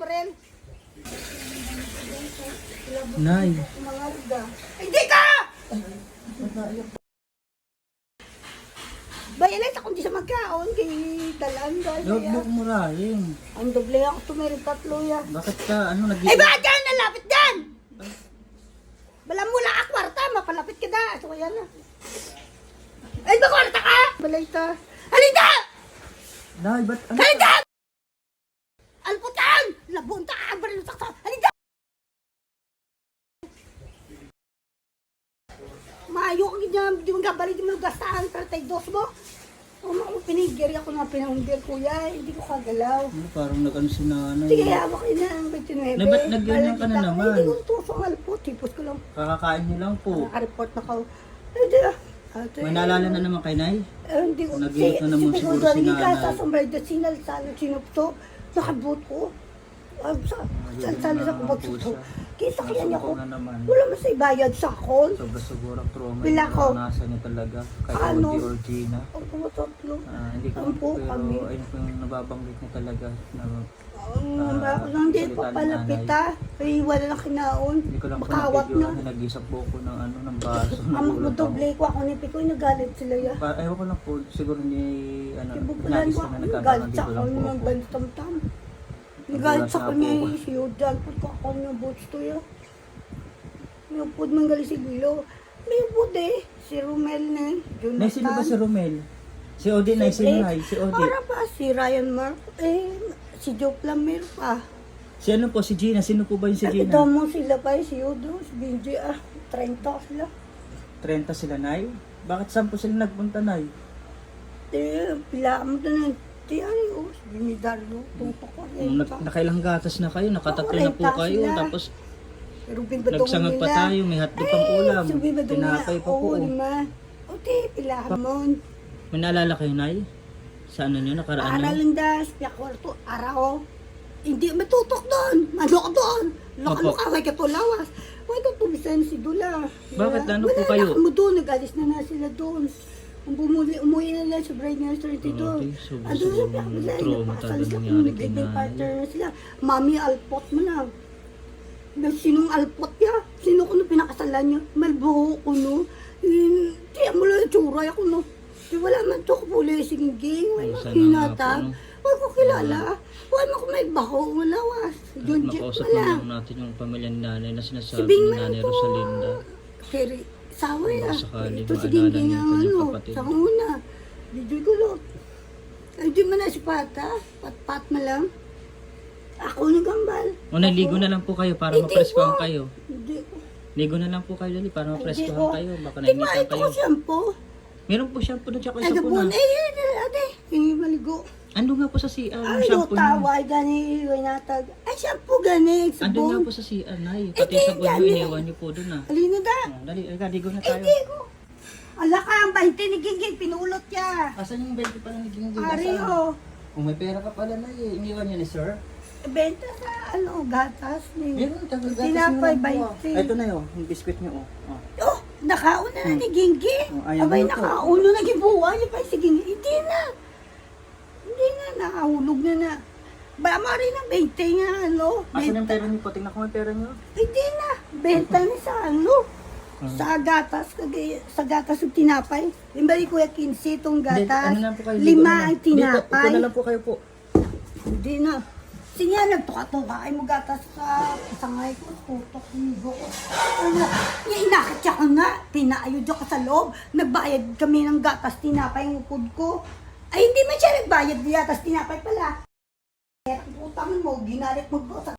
barel. Nay. Hindi ka! Bayalan sa kundi sa magkaon kay dalaan dahil kaya. mo murahin. Ang doble ako tumirin tatlo ya. Bakit ka, ano, nag Ay ba dyan? Nalapit dyan! Bala mo lang akwarta, mapalapit ka da. So kaya na. Ay ba kwarta ka? Balay ta. Halika! Nay, ba't, ano? Halika! Maayo ka ganyan, di mo gabalik mo gastahan para tayo dos mo. O mga pinigiri ako na pinahundir kuya, hindi ko kagalaw. Ano, parang nag-ano si nanay. Sige, hawak ka na ang 29. Na ba't nagganyan ka na ko, naman? Hindi ko tusok alpo, tipos ko lang. Kakakain niyo lang po. Naka-report na ka. Hindi ah. Ate, May naalala na naman kay Nay? Eh, hindi ko. Nag-iingat na naman siguro si nanay. sa mga dasinal sa ano, sinupto. Nakabot ko. Ah, sa sal sa kubot pusa. suto. Kisa kaya niya ko. Wala man sa ibayad sa akon. Sobra-sobra ang trauma. Yung ko. naranasan niya talaga. Kay Ano? Audi or Gina. Ang pumatotlo. Ah, hindi ko po pero kami. ayun po yung nababanggit niya talaga. Na, Ah, uh, nang di salita pa ni palapit ah. Ay, wala na kinaon. hindi ko lang po Makawat na. na. Nag-isap po ako ng, ano, ng baso. Ako. magdoble ko ako ni Pikoy, nagalit sila ya. Ayaw ko lang po, siguro ni, ano, nagis na nagkakaroon nagalit sa ako lang po yung Nagalit sa kanya na yung si Yodan. Pagka ako niya boots to ya. May upod man gali si Bilo. May upod eh. Si Romel na yun. Jonathan. Nay, sino ba si Romel? Si Odi, Nay, sino Eh, Nay? Si Odi. Para pa si Ryan Mark. Eh, si Joe Plamer pa. Si ano po, si Gina. Sino po ba yung si Gina? ito mo sila pa eh, si Yodo, si Benji ah. 30 sila. 30 sila, Nay? Bakit saan po sila nagpunta, Nay? Eh, pila mo doon. Ti ay, oh. Tutok ko rin. Nag, nakailang gatas na kayo, nakatatlo na po 40 kayo. sila. Tapos Ruben Badong nagsangag pa tayo, may hotdog pang ulam. Tinapay pa po. Oo, oh. lima. O, ti, pila mo. May naalala kayo, Nay? Sa ano nyo, nakaraan nyo? Araw lang das, piya kwarto, araw. Hindi matutok doon. Ano ka doon? Loko ka, may katulawas. Why ka tumisan si Dula? Bakit? Ano Wala po kayo? na mo doon, nag-alis na na sila doon. Ang bumuli, umuwi na lang sa Bright Nurse 32. Grabe, sobrang- Ano piyak mo lang, trauma talaga nangyari kay nag-living nanay. sila. Mami, alpot mo. Na sinong alpot ya? Sino ko no pinakasalan niya? Malbuho ko no. Hindi mo lang tsura ako no. Di wala man to ko puli sige ging. Wala kinatag. Wala ko kilala. Wala mo ko may bako. Wala was. John Makausap wala. lang natin yung pamilya ni nanay na Si sinasabi ni nanay. Rosalinda. Pero sawa sakali Ito si maalala Gingging niya ang yung kanyang ano. kapatid. Sa una. Di di gulot. Ay di man na si Pata. Pat-pat na lang. Ako nagambal. O naligo na lang po kayo para Hindi mapreskuhan po. kayo. Hindi ko. Ligo na lang po kayo dali para Hindi mapreskuhan ko. kayo. Baka Di ba nainitan ito kayo. ko shampoo? Meron po shampoo na tsaka Ay, isa po gabon. na. Eh, eh, eh, ate. Hindi maligo. Ando nga po sa CR yung Ay, shampoo niyo. taway gani. Iwan natag. Ay, shampoo gani. Ando nga Sabon. po sa CR na Eh, Pati di, sa dami. nyo, iniwan niyo po doon ah. Alino da. Oh, Dali, ay, ligo na Eh, tayo. di ko. Ala ka, ang 20 ni Gingging. Pinulot niya. Asan yung 20 pa lang naging Ari, oh. Kung may pera ka pala na eh, iniwan niya ni sir. Benta sa, ano, gatas ni. Meron, tagal gatas Tinapay. 20. Ito na yun, yung biskwit niyo oh. oh. Oh, nakauna na ni Gingging. Oh, ayaw Abay, mo to. nakaulo na gibuwa niya pa si Gingging. Hindi na. Hindi na, nakahulog na na. Ba, mari na 20 nga, ano. Asan yung pera niyo po? Tingnan ko yung pera niyo. Hindi na. Benta ni sa ano. Hmm. Sa gatas, sa gatas yung tinapay. Yung bali kuya 15 itong Hindi, gatas. ano lang po kayo, ligo na Lima ang tinapay. upo na lang po kayo po. Hindi na. Sinya, nagtuka-tuka. Ay mo gatas sa sangay ko. Tutok, higo ko. Ano, inakit siya ka nga. Pinayod ako sa loob. Nagbayad kami ng gatas tinapay yung upod ko. Ay, hindi man siya nagbayad ng gatas tinapay pala. Kaya ang putang mo, ginalit mo sa